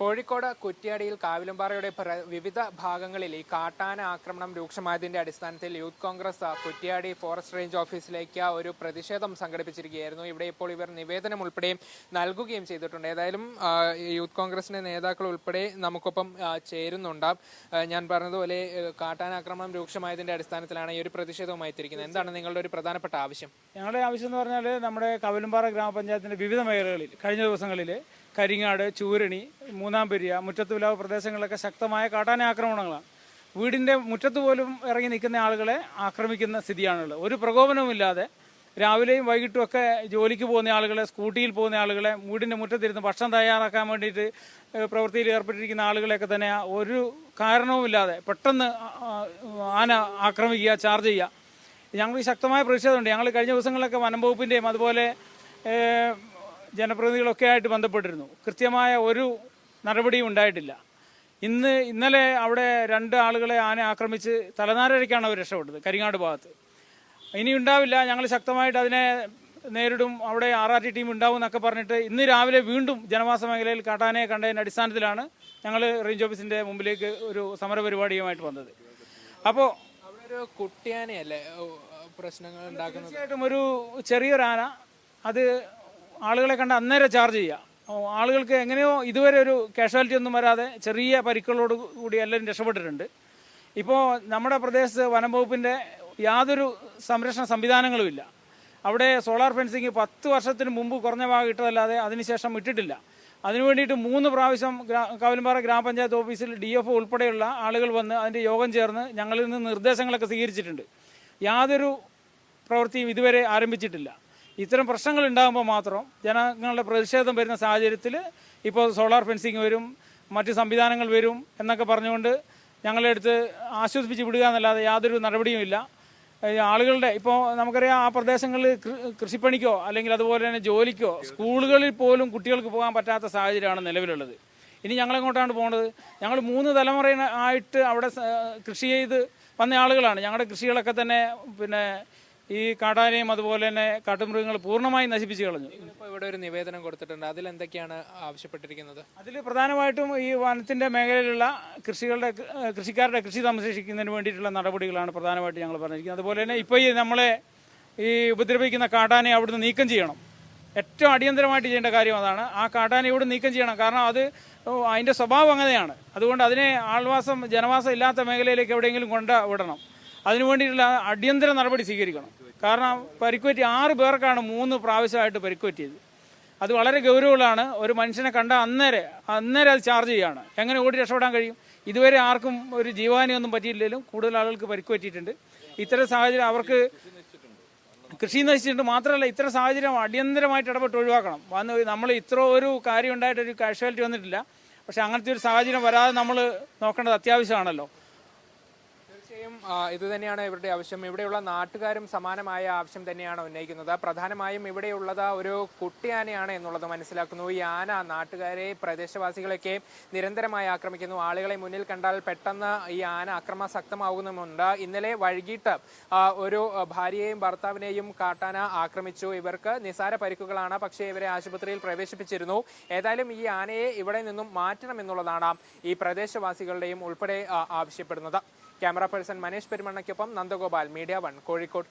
കോഴിക്കോട് കുറ്റ്യാടിയിൽ കാവിലുംപാറയുടെ വിവിധ ഭാഗങ്ങളിൽ ഈ കാട്ടാന ആക്രമണം രൂക്ഷമായതിന്റെ അടിസ്ഥാനത്തിൽ യൂത്ത് കോൺഗ്രസ് കുറ്റിയാടി ഫോറസ്റ്റ് റേഞ്ച് ഓഫീസിലേക്ക് ഒരു പ്രതിഷേധം സംഘടിപ്പിച്ചിരിക്കുകയായിരുന്നു. ഇവിടെ ഇപ്പോൾ ഇവർ നിവേദനം ഉൾപ്പെടെ നൽകുകയും ചെയ്തിട്ടുണ്ട്. ഏതായാലും യൂത്ത് കോൺഗ്രസിന്റെ നേതാക്കൾ ഉൾപ്പെടെ നമുക്കൊപ്പം ചേരുന്നുണ്ട് ഞാൻ പറഞ്ഞതുപോലെ കാട്ടാനാക്രമണം രൂക്ഷമായതിന്റെ അടിസ്ഥാനത്തിലാണ് ഈ ഒരു പ്രതിഷേധവുമായി എത്തിയിരിക്കുന്നത് എന്താണ് നിങ്ങളുടെ ഒരു പ്രധാനപ്പെട്ട ആവശ്യം? ഞങ്ങളുടെ ആവശ്യം എന്ന് പറഞ്ഞാൽ നമ്മുടെ കവലുംപാറ ഗ്രാമപഞ്ചായത്തിന്റെ വിവിധ മേഖലകളിൽ കഴിഞ്ഞ ദിവസങ്ങളിൽ കരിങ്ങാട് ചൂരണി മൂന്നാംപെരിയ മുറ്റത്ത് വിലാവ് പ്രദേശങ്ങളിലൊക്കെ ശക്തമായ കാട്ടാന ആക്രമണങ്ങളാണ്. വീടിന്റെ മുറ്റത്ത് പോലും ഇറങ്ങി നിൽക്കുന്ന ആളുകളെ ആക്രമിക്കുന്ന സ്ഥിതിയാണുള്ളത്. ഒരു പ്രകോപനവുമില്ലാതെ രാവിലെയും വൈകിട്ടും ഒക്കെ ജോലിക്ക് പോകുന്ന ആളുകളെ സ്കൂട്ടിയിൽ പോകുന്ന ആളുകളെ വീടിന്റെ മുറ്റത്തിരുന്ന് ഭക്ഷണം തയ്യാറാക്കാൻ വേണ്ടിയിട്ട് പ്രവൃത്തിയിൽ ഏർപ്പെട്ടിരിക്കുന്ന ആളുകളെയൊക്കെ തന്നെ ഒരു കാരണവുമില്ലാതെ പെട്ടെന്ന് ആന ആക്രമിക്കുക ചാർജ് ചെയ്യുക. ഞങ്ങൾക്ക് ശക്തമായ പ്രതിഷേധമുണ്ട്. ഞങ്ങൾ കഴിഞ്ഞ ദിവസങ്ങളിലൊക്കെ വനം വകുപ്പിന്റെയും അതുപോലെ ജനപ്രതിനിധികളൊക്കെ ആയിട്ട് ബന്ധപ്പെട്ടിരുന്നു. കൃത്യമായ ഒരു നടപടിയും ഉണ്ടായിട്ടില്ല. ഇന്ന് ഇന്നലെ അവിടെ രണ്ട് ആളുകളെ ആന ആക്രമിച്ച് തലനാരഴയ്ക്കാണ് അവർ രക്ഷപ്പെട്ടത് കരിങ്ങാട് ഭാഗത്ത്. ഇനി ഉണ്ടാവില്ല ഞങ്ങൾ ശക്തമായിട്ട് അതിനെ നേരിടും അവിടെ ആർ ആർ ടി ടീം ഉണ്ടാവും എന്നൊക്കെ പറഞ്ഞിട്ട് ഇന്ന് രാവിലെ വീണ്ടും ജനവാസ മേഖലയിൽ കാട്ടാനയെ കണ്ടതിന്റെ അടിസ്ഥാനത്തിലാണ് ഞങ്ങൾ റേഞ്ച് ഓഫീസിന്റെ മുമ്പിലേക്ക് ഒരു സമര പരിപാടിയുമായിട്ട് വന്നത്. അപ്പോൾ ഒരു കുട്ടിയാനയല്ലേ പ്രശ്നങ്ങൾ ഉണ്ടാക്കുന്നത്? തീർച്ചയായിട്ടും ഒരു ചെറിയൊരു ആന. അത് ആളുകളെ കണ്ട് അന്നേരം ചാർജ് ചെയ്യുക ആളുകൾക്ക് എങ്ങനെയോ ഇതുവരെ ഒരു കാഷ്വാലിറ്റി ഒന്നും വരാതെ ചെറിയ പരിക്കുകളോട് കൂടി എല്ലാവരും രക്ഷപ്പെട്ടിട്ടുണ്ട്. ഇപ്പോൾ നമ്മുടെ പ്രദേശത്ത് വനം വകുപ്പിന്റെ യാതൊരു സംരക്ഷണ സംവിധാനങ്ങളുമില്ല അവിടെ സോളാർ ഫെൻസിങ് പത്ത് വർഷത്തിന് മുമ്പ് കുറഞ്ഞ ഭാഗം ഇട്ടതല്ലാതെ അതിനുശേഷം ഇട്ടിട്ടില്ല. അതിനു വേണ്ടിയിട്ട് മൂന്ന് പ്രാവശ്യം ഗ്രാ- ഗ്രാമപഞ്ചായത്ത് ഓഫീസിൽ ഡി എഫ് ഉൾപ്പെടെയുള്ള ആളുകൾ വന്ന് അതിന്റെ യോഗം ചേർന്ന് ഞങ്ങളിൽ നിന്ന് നിർദ്ദേശങ്ങളൊക്കെ സ്വീകരിച്ചിട്ടുണ്ട്. യാതൊരു പ്രവൃത്തിയും ഇതുവരെ ആരംഭിച്ചിട്ടില്ല. ഇത്തരം പ്രശ്നങ്ങൾ ഉണ്ടാകുമ്പോൾ മാത്രം ജനങ്ങളുടെ പ്രതിഷേധം വരുന്ന സാഹചര്യത്തിൽ ഇപ്പോൾ സോളാർ ഫെൻസിങ് വരും മറ്റ് സംവിധാനങ്ങൾ വരും എന്നൊക്കെ പറഞ്ഞുകൊണ്ട് ഞങ്ങളെ അടുത്ത് ആശ്വസിപ്പിച്ച് വിടുക എന്നല്ലാതെ യാതൊരു നടപടിയും ഇല്ല. ആളുകളുടെ ഇപ്പോൾ നമുക്കറിയാം ആ പ്രദേശങ്ങളിൽ കൃഷിപ്പണിക്കോ അല്ലെങ്കിൽ അതുപോലെ തന്നെ ജോലിക്കോ സ്കൂളുകളിൽ പോലും കുട്ടികൾക്ക് പോകാൻ പറ്റാത്ത സാഹചര്യമാണ് നിലവിലുള്ളത്. ഇനി ഞങ്ങളെങ്ങോട്ടാണ് പോകേണ്ടത് ഞങ്ങൾ മൂന്ന് തലമുറ ആയിട്ട് അവിടെ കൃഷി ചെയ്ത് വന്ന ആളുകളാണ്. ഞങ്ങളുടെ കൃഷികളൊക്കെ തന്നെ പിന്നെ ഈ കാട്ടാനയും അതുപോലെ തന്നെ കാട്ടുമൃഗങ്ങൾ പൂർണമായി നശിപ്പിച്ചു കളഞ്ഞു. ഇപ്പോൾ ഇവിടെ ഒരു നിവേദനം കൊടുത്തിട്ടുണ്ട്. അതിൽ എന്തൊക്കെയാണ് ആവശ്യപ്പെട്ടിരിക്കുന്നത്? അതിൽ പ്രധാനമായിട്ടും ഈ വനത്തിന്റെ മേഖലയിലുള്ള കൃഷികളുടെ കൃഷിക്കാരുടെ കൃഷി സംരക്ഷിക്കുന്നതിന് വേണ്ടിയിട്ടുള്ള നടപടികളാണ് പ്രധാനമായിട്ട് ഞങ്ങൾ പറഞ്ഞിരിക്കുന്നത്. അതുപോലെ തന്നെ ഇപ്പോൾ ഈ നമ്മളെ ഈ ഉപദ്രവിക്കുന്ന കാട്ടാനെ അവിടുന്ന് നീക്കം ചെയ്യണം. ഏറ്റവും അടിയന്തരമായിട്ട് ചെയ്യേണ്ട കാര്യം അതാണ്. ആ കാട്ടാനെ ഇവിടെ നീക്കം ചെയ്യണം. കാരണം അത് അതിന്റെ സ്വഭാവം അങ്ങനെയാണ്. അതുകൊണ്ട് അതിനെ ആൾവാസം ജനവാസം ഇല്ലാത്ത മേഖലയിലേക്ക് എവിടെയെങ്കിലും കൊണ്ട വിടണം അതിനു വേണ്ടിയിട്ടുള്ള അടിയന്തര നടപടി സ്വീകരിക്കണം. കാരണം പരിക്കുപറ്റി ആറ് പേർക്കാണ് മൂന്ന് പ്രാവശ്യമായിട്ട് പരിക്കുപറ്റിയത്. അത് വളരെ ഗൗരവമുള്ളതാണ്. ഒരു മനുഷ്യനെ കണ്ട അന്നേരെ അന്നേരെ അത് ചാർജ് ചെയ്യുകയാണ് എങ്ങനെ ഓടി രക്ഷപ്പെടാൻ കഴിയും? ഇതുവരെ ആർക്കും ഒരു ജീവാനിയൊന്നും പറ്റിയില്ലെങ്കിലും കൂടുതൽ ആളുകൾക്ക് പരിക്ക് പറ്റിയിട്ടുണ്ട് ഇത്തരം സാഹചര്യം അവർക്ക് കൃഷി നശിച്ചിട്ടുണ്ട്. മാത്രമല്ല ഇത്തരം സാഹചര്യം അടിയന്തരമായിട്ട് ഇടപെട്ട് ഒഴിവാക്കണം. വന്ന് നമ്മൾ ഇത്ര ഒരു കാര്യം ഉണ്ടായിട്ട് ഒരു കാഷ്വാലിറ്റി വന്നിട്ടില്ല. പക്ഷെ അങ്ങനത്തെ ഒരു സാഹചര്യം വരാതെ നമ്മൾ നോക്കേണ്ടത് അത്യാവശ്യമാണല്ലോ. ഇത് തന്നെയാണ് ഇവരുടെ ആവശ്യം. ഇവിടെയുള്ള നാട്ടുകാരും സമാനമായ ആവശ്യം തന്നെയാണ് ഉന്നയിക്കുന്നത്. പ്രധാനമായും ഇവിടെയുള്ളത് ഒരു കുട്ടിയാനയാണ് എന്നുള്ളത് മനസ്സിലാക്കുന്നു. ഈ ആന നാട്ടുകാരെ പ്രദേശവാസികളെയൊക്കെ നിരന്തരമായി ആക്രമിക്കുന്നു. ആളുകളെ മുന്നിൽ കണ്ടാൽ പെട്ടെന്ന് ഈ ആന അക്രമാസക്തമാകുന്നുമുണ്ട്. ഇന്നലെ വൈകിട്ട് ഒരു ഭാര്യയെയും ഭർത്താവിനെയും കാട്ടാന ആക്രമിച്ചു. ഇവർക്ക് നിസാര പരിക്കുകളാണ് പക്ഷേ ഇവരെ ആശുപത്രിയിൽ പ്രവേശിപ്പിച്ചിരുന്നു. ഏതായാലും ഈ ആനയെ ഇവിടെ നിന്നും മാറ്റണം എന്നുള്ളതാണ് ഈ പ്രദേശവാസികളുടെയും ഉൾപ്പെടെ ആവശ്യപ്പെടുന്നത്. ക്യാമറ പേഴ്സൺ മനേഷ് പെരുമണ്ണയ്ക്കൊപ്പം നന്ദഗോപാൽ മീഡിയ വൺ കോഴിക്കോട്